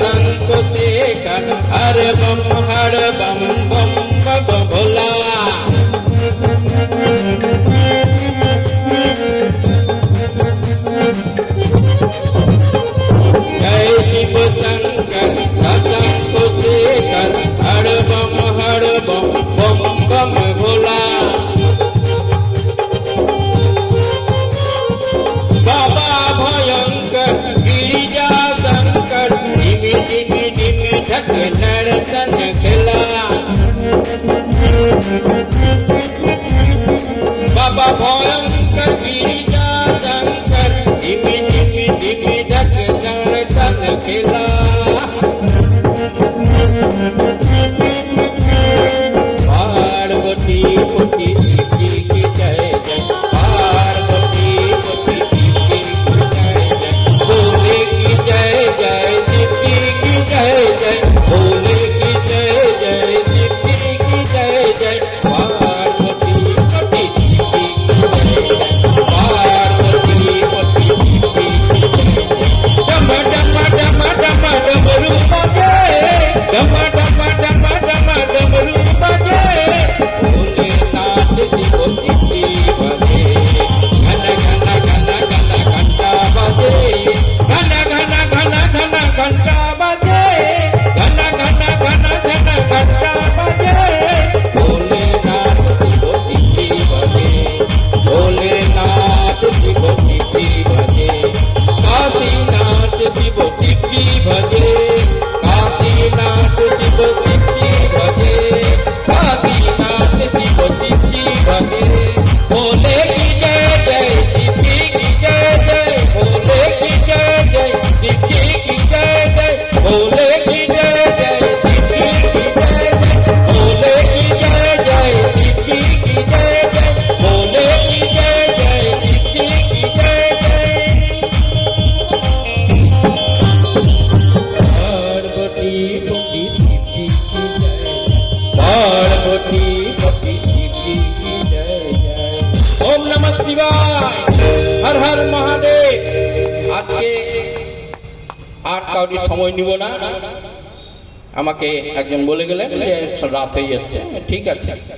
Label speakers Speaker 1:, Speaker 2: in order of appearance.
Speaker 1: संत से कन हर ब्रह्म खिला पार्वती पुटी হর হর মহাদেব। আজকে আর কাউরি সময় নিব না। আমাকে একজন বলে গেলেন রাত হয়ে যাচ্ছে। ঠিক আছে। আচ্ছা